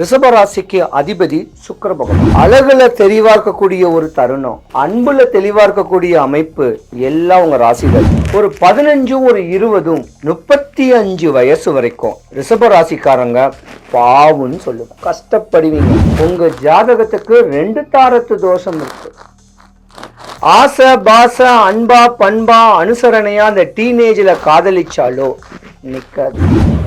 ரிஷபராசிக்கு அதிபதி சுக்கிர பகவான். அழகுல தெளிவா இருக்கக்கூடிய ஒரு தருணம் அன்புல தெளிவா இருக்கக்கூடிய அமைப்பு எல்லாம் உங்க ராசிகள். ஒரு பதினஞ்சும் ஒரு இருபதும் முப்பத்தி அஞ்சு வயசு வரைக்கும் ரிஷபராசிக்காரங்க பாவுன்னு சொல்லுவோம் கஷ்டப்படுவீங்க. உங்க ஜாதகத்துக்கு ரெண்டு தாரத்து தோஷம் இருக்கு. ஆசை பாச அன்பா பண்பா அனுசரணையா அந்த டீனேஜ்ல காதலிச்சாலோ நிற்காது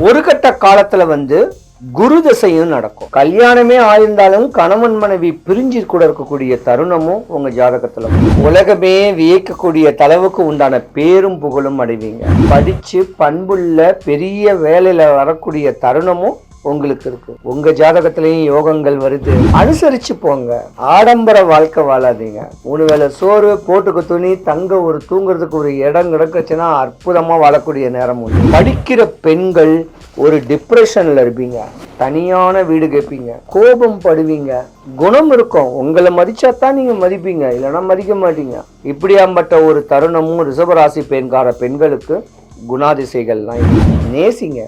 ஒரு கட்ட காலத்துல வந்து குரு தசையும் நடக்கும். கல்யாணமே ஆயிருந்தாலும் கணவன் மனைவி பிரிஞ்சு கூட இருக்கக்கூடிய தருணமும் உங்க ஜாதகத்துல உலகமே வியக்கக்கூடிய தளவுக்கு உண்டான பேரும் புகழும் அடைவீங்க. படிச்சு பண்புள்ள பெரிய வேலையில வரக்கூடிய தருணமும் உங்களுக்கு இருக்கு. உங்க ஜாதகத்திலையும் யோகங்கள் வருது. அனுசரிச்சு போங்க. ஆடம்பர வாழ்க்கை வாழாதீங்க. மூணு வேளை சோறு போட்டுக்கு துணி தங்க ஒரு தூங்குறதுக்கு ஒரு இடம் கிடக்குச்சுன்னா அற்புதமா வாழக்கூடிய நேரம் உண்டு. படிக்கிற பெண்கள் ஒரு டிப்ரெஷன்ல இருப்பீங்க. தனியான வீடு கேட்பீங்க கோபம் படுவீங்க. குணம் இருக்கும். உங்களை மதிச்சா தான் நீங்க மதிப்பீங்க. இல்லைன்னா மதிக்க மாட்டீங்க. இப்படியாம்பட்ட ஒரு தருணமும் ரிசர்வராசி பெண்கார பெண்களுக்கு குணாதிசைகள்லாம் நேசிங்க.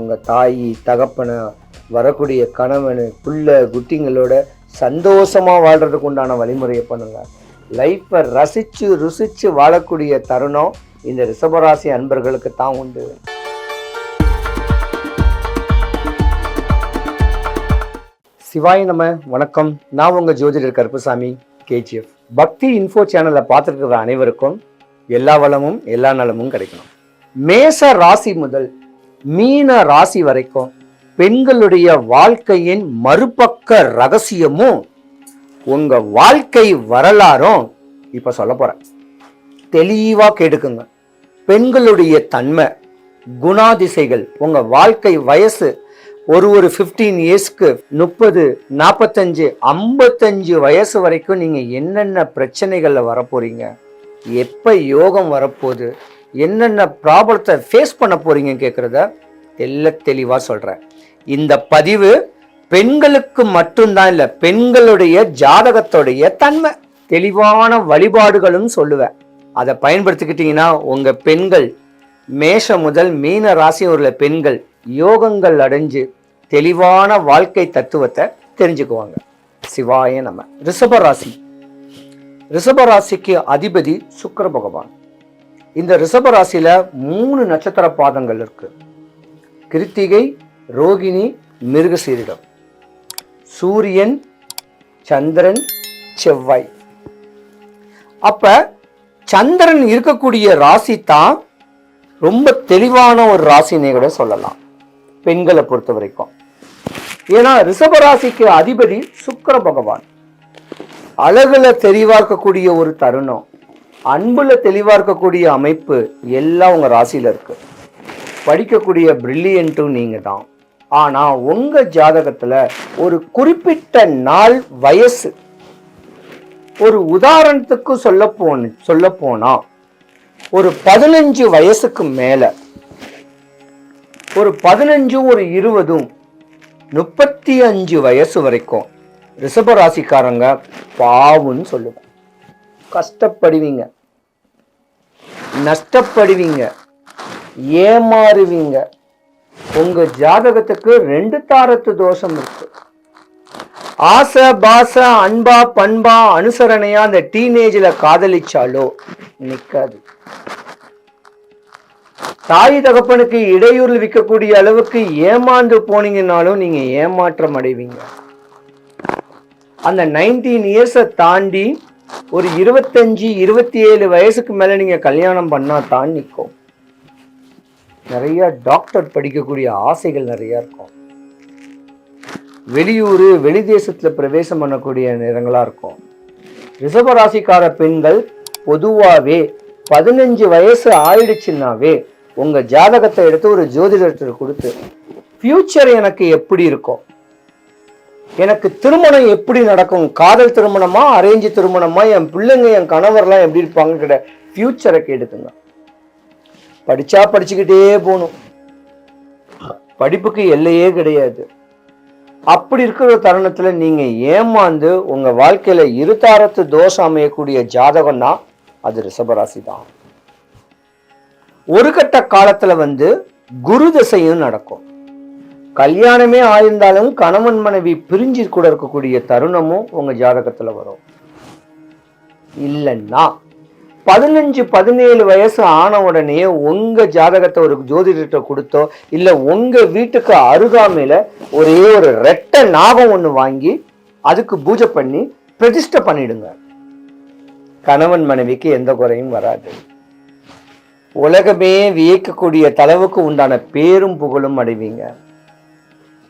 உங்கள் தாய் தகப்பனை வரக்கூடிய கணவன் புள்ள குட்டிங்களோட சந்தோஷமாக வாழ்கிறதுக்கு உண்டான வழிமுறையை பண்ணுங்கள் லைஃப்பை ரசித்து ருசித்து வாழக்கூடிய தருணம் இந்த ரிஷபராசி அன்பர்களுக்கு தான் உண்டு. சிவாய் நம்ம வணக்கம். நான் உங்கள் ஜோதிடர் கருப்புசாமி கேஜிஎஃப் பக்தி இன்ஃபோ சேனலை பார்த்துருக்கிற அனைவருக்கும் எல்லா வளமும் எல்லா நலமும் கிடைக்கணும். மேச ராசி முதல் மீன ராசி வரைக்கும் பெண்களுடைய வாழ்க்கையின் மறுபக்க ரகசியமும் உங்க வாழ்க்கை வரலாறும் இப்ப சொல்ல போறேன். தெளிவா கேட்டுக்குங்க. பெண்களுடைய தன்மை குணாதிசைகள் உங்க வாழ்க்கை வயசு ஒரு ஒரு ஃபிஃப்டீன் இயர்ஸ்க்கு முப்பது நாற்பத்தஞ்சு ஐம்பத்தஞ்சு வயசு வரைக்கும் நீங்கள் என்னென்ன பிரச்சனைகளில் வரப்போறீங்க? எப்போ யோகம் வரப்போகுது? என்னென்ன ப்ராப்ளத்தை ஃபேஸ் பண்ண போறீங்க கேட்குறத தெல்ல தெளிவாக சொல்கிறேன் இந்த பதிவு பெண்களுக்கு மட்டும்தான் இல்லை பெண்களுடைய ஜாதகத்துடைய தன்மை. தெளிவான வழிபாடுகளும் சொல்லுவேன். அதை பயன்படுத்திக்கிட்டீங்கன்னா உங்கள் பெண்கள் மேஷ முதல் மீன ராசி உள்ள பெண்கள் யோகங்கள் அடைஞ்சு தெளிவான வாழ்க்கை தத்துவத்தை தெரிஞ்சுக்குவாங்க. சிவாய நம்ம ரிஷபராசி. ராசி அதிபதி சுக்கர பகவான். இந்த ரிஷப ராசியில மூணு நட்சத்திர பாதங்கள் இருக்கு. கிருத்திகை ரோகிணி மிருகசீரிடம். சூரியன் சந்திரன் செவ்வாய். அப்ப சந்திரன் இருக்கக்கூடிய ராசி தான் ரொம்ப தெளிவான ஒரு ராசினே கூட சொல்லலாம். பெண்களை பொறுத்த வரைக்கும். ஏன்னா ரிஷப ராசிக்கு அதிபதி சுக்கர பகவான். அழகுல தெளிவாக்கக்கூடிய ஒரு தருணம். அன்புல தெளிவா இருக்கக்கூடிய அமைப்பு எல்லாம் உங்க ராசியில இருக்கு. படிக்கக்கூடிய பிரில்லியன்ட்டும் நீங்க தான். ஆனா உங்க ஜாதகத்துல ஒரு குறிப்பிட்ட நாள் வயசு ஒரு உதாரணத்துக்கு சொல்ல போன சொல்ல போனா ஒரு பதினஞ்சு வயசுக்கு மேல ஒரு பதினஞ்சும் ஒரு இருபதும் முப்பத்தி அஞ்சு வயசு வரைக்கும் ரிஷபராசிக்காரங்க பாவுன்னு சொல்லுவோம். கஷ்டப்படுவீங்க. நஷ்டப்படுவீங்க. ஏமாறுவீங்க. உங்க ஜாதகத்துக்கு ரெண்டு தாரத்து தோஷம் இருக்கு. ஆசை பாச அன்பா பண்பா அனுசரணையா அந்த டீனேஜில் காதலிச்சாலோ நிற்காது தாய் தகப்பனுக்கு இடையூறு விற்கக்கூடிய அளவுக்கு ஏமாந்து போனீங்கன்னாலும் நீங்க ஏமாற்றம் அடைவீங்க. அந்த நைன்டீன் இயர்ஸை தாண்டி ஒரு இருபத்தஞ்சு இருபத்தி ஏழு வயசுக்கு மேலே நீங்கள் கல்யாணம் பண்ணால் தான் நிற்கும் நிறைய டாக்டர் படிக்கக்கூடிய ஆசைகள் நிறையா இருக்கும். வெளியூர் வெளி தேசத்தில் பிரவேசம் பண்ணக்கூடிய நிறங்களாக இருக்கும். ரிஷபராசிக்கார பெண்கள் பொதுவாகவே பதினஞ்சு வயசு ஆயிடுச்சுன்னாவே உங்கள் ஜாதகத்தை எடுத்து ஒரு ஜோதிடத்தை கொடுத்து ஃப்யூச்சர் எனக்கு எப்படி இருக்கும்? எனக்கு திருமணம் எப்படி நடக்கும்? காதல் திருமணமா? அரேஞ்சு திருமணமா? என் பிள்ளைங்க என் கணவர்லாம் எப்படி இருப்பாங்க கிட்ட ஃபியூச்சரை கேட்டுக்குங்க. படிச்சா படிச்சுக்கிட்டே போகணும். படிப்புக்கு எல்லையே கிடையாது. அப்படி இருக்கிற தருணத்தில் நீங்கள் ஏமாந்து உங்கள் வாழ்க்கையில இருதாரத்து தோஷம் அமையக்கூடிய ஜாதகம்னா அது ரிஷபராசி தான் ஒரு கட்ட காலத்தில் வந்து குரு தசையும் நடக்கும். கல்யாணமே ஆயிருந்தாலும் கணவன் மனைவி பிரிஞ்சு கூட இருக்கக்கூடிய தருணமும் உங்க ஜாதகத்துல வரும். இல்லைன்னா பதினஞ்சு பதினேழு வயசு ஆன உடனே உங்க ஜாதகத்தை ஒரு ஜோதிடர்கிட்ட கொடுத்தோ இல்ல உங்க வீட்டுக்கு அருகாமையில ஒரே ஒரு ரெட்டை நாகம் ஒன்று வாங்கி அதுக்கு பூஜை பண்ணி பிரதிஷ்டை பண்ணிடுங்க. கணவன் மனைவிக்கு எந்த குறையும் வராது. உலகமே வியக்கக்கூடிய தளவுக்கு உண்டான பேரும் புகழும் அடைவீங்க.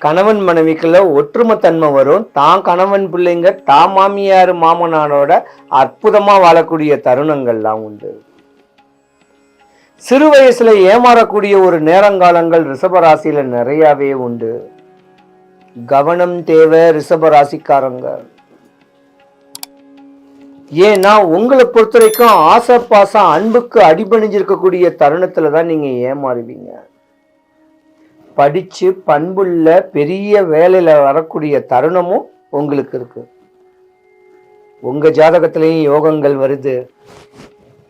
கணவன் மனைவிக்குள்ள ஒற்றுமை தன்மை வரும். தான் கணவன் பிள்ளைங்க தான் மாமியார் மாமனானோட அற்புதமா வாழக்கூடிய தருணங்கள்லாம் உண்டு. சிறு வயசுல ஏமாறக்கூடிய ஒரு நேரங்காலங்கள் ரிஷபராசியில நிறையவே உண்டு. கவனம் தேவை ரிஷபராசிக்காரங்க. ஏன்னா உங்களை பொறுத்த வரைக்கும் ஆசை பாசம் அன்புக்கு அடிபணிஞ்சிருக்கக்கூடிய தருணத்துல தான் நீங்க ஏமாறுவீங்க. படித்து பண்புள்ள பெரிய வேலையில் வரக்கூடிய தருணமும் உங்களுக்கு இருக்குது உங்கள் ஜாதகத்திலையும் யோகங்கள் வருது.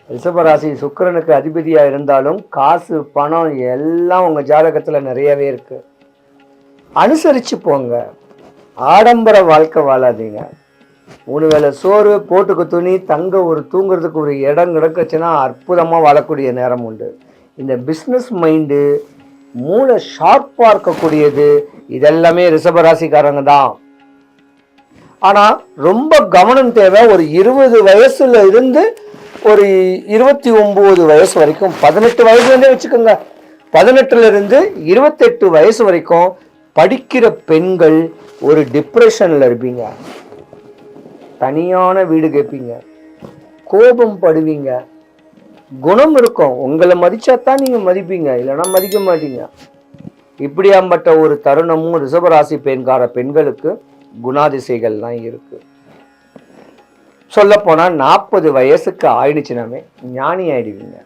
ரிஷபராசி சுக்கிரனுக்கு அதிபதியாக இருந்தாலும் காசு பணம் எல்லாம் உங்கள் ஜாதகத்தில் நிறையவே இருக்குது அனுசரித்து போங்க. ஆடம்பர வாழ்க்கை வாழாதீங்க. மூணு வேளை சோறு போட்டுக்கு துணி தங்க ஒரு தூங்குறதுக்கு ஒரு இடம் கிடக்குச்சுன்னா அற்புதமாக வாழக்கூடிய நேரம் உண்டு. இந்த பிஸ்னஸ் மைண்டு மூளை ஷார்ப்பாக இருக்கக்கூடியது. இதெல்லாமே ரிஷபராசிக்காரங்க தான். ஆனால் ரொம்ப கவனம் தேவை. ஒரு இருபது வயசுல இருந்து ஒரு இருபத்தி ஒம்பது வயசு வரைக்கும் பதினெட்டு வயசுலேருந்தே வச்சுக்கோங்க. பதினெட்டுலேருந்து இருபத்தெட்டு வயசு வரைக்கும் படிக்கிற பெண்கள் ஒரு டிப்ரெஷனில் இருப்பீங்க. தனியான வீடு கேட்பீங்க. கோபம் படுவீங்க. குணம் இருக்கும். உங்களை மதிச்சா தான் நீங்க மதிப்பீங்க. இல்லைன்னா மதிக்க மாட்டீங்க. இப்படியாம்பட்ட ஒரு தருணமும் ரிஷபராசி பெண்கார பெண்களுக்கு குணாதிசைகள்லாம் இருக்கு. சொல்ல போனா நாற்பது வயசுக்கு ஆயிடுச்சுனாமே ஞானி ஆயிடுவீங்க.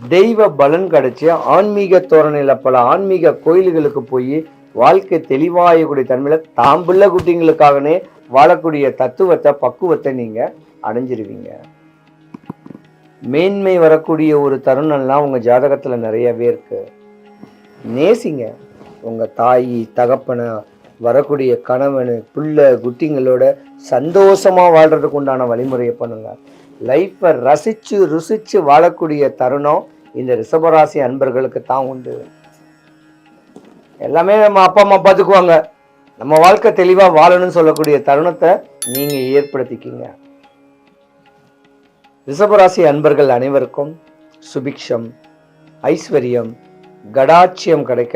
தெய்வ பலன் கிடைச்சி ஆன்மீக தோரணையில் பல ஆன்மீக கோயில்களுக்கு போய் வாழ்க்கை தெளிவாயக்கூடிய தன்மையில் தாம்புள்ள குட்டிங்களுக்காகனே வாழக்கூடிய தத்துவத்தை பக்குவத்தை நீங்கள் அடைஞ்சிருவீங்க. மேன்மை வரக்கூடிய ஒரு தருணம்லாம் உங்கள் ஜாதகத்தில் நிறையவே இருக்குது நேசிங்க. உங்கள் தாய் தகப்பனை வரக்கூடிய கணவனு புள்ள குட்டிங்களோட சந்தோஷமாக வாழ்கிறதுக்கு உண்டான வழிமுறையை பண்ணுங்கள் லைஃப்பை ரசிச்சு ருசிச்சு வாழக்கூடிய தருணம் இந்த ரிஷபராசி அன்பர்களுக்கு தான் உண்டு. எல்லாமே நம்ம அப்பா அம்மா பார்த்துக்குவாங்க. நம்ம வாழ்க்கை தெளிவாக வாழணும்னு சொல்லக்கூடிய தருணத்தை நீங்கள் ஏற்படுத்திக்கிங்க. ரிஷபராசி அன்பர்கள் அனைவருக்கும் சுபிக்ஷம் ஐஸ்வர்யம் கடாட்சியம் கிடைக்க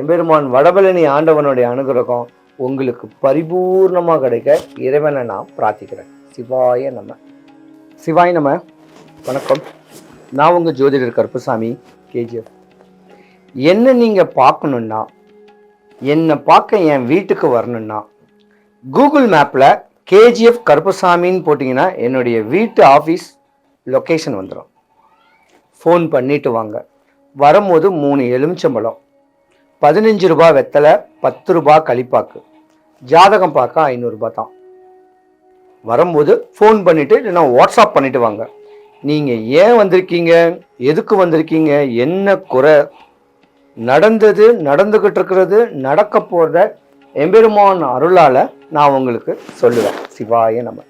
எம்பெருமான் வடபழனி ஆண்டவனுடைய அனுகிரகம் உங்களுக்கு பரிபூர்ணமாக கிடைக்க இறைவனை நான் பிரார்த்திக்கிறேன். சிவாய நம்ம சிவாய் நம்ம வணக்கம். நான் உங்கள் ஜோதிடர் கருப்பசாமி கேஜிஎஃப். என்ன நீங்கள் பார்க்கணுன்னா என்னை பார்க்க என் வீட்டுக்கு வரணுன்னா கூகுள் மேப்பில் கேஜிஎஃப் கருப்பசாமின்னு போட்டிங்கன்னா என்னுடைய வீட்டு ஆஃபீஸ் லொக்கேஷன் வந்துடும் ஃபோன் பண்ணிட்டு வாங்க. வரும்போது மூணு எலுமிச்சம்பழம். பதினஞ்சு ரூபா வெத்தலை பத்து ரூபா கழிப்பாக்கு ஜாதகம் பார்க்க ஐநூறுரூபா தான். வரும்போது ஃபோன் பண்ணிவிட்டு இல்லைன்னா வாட்ஸ்அப் பண்ணிட்டு வாங்க. நீங்கள் ஏன் வந்திருக்கீங்க? எதுக்கு வந்திருக்கீங்க? என்ன குறை? நடந்தது நடந்துக்கிட்டு இருக்கிறது நடக்க போகிறத எம்பெருமான் அருளால் நான் உங்களுக்கு சொல்லுவேன். சிவாய நம்ம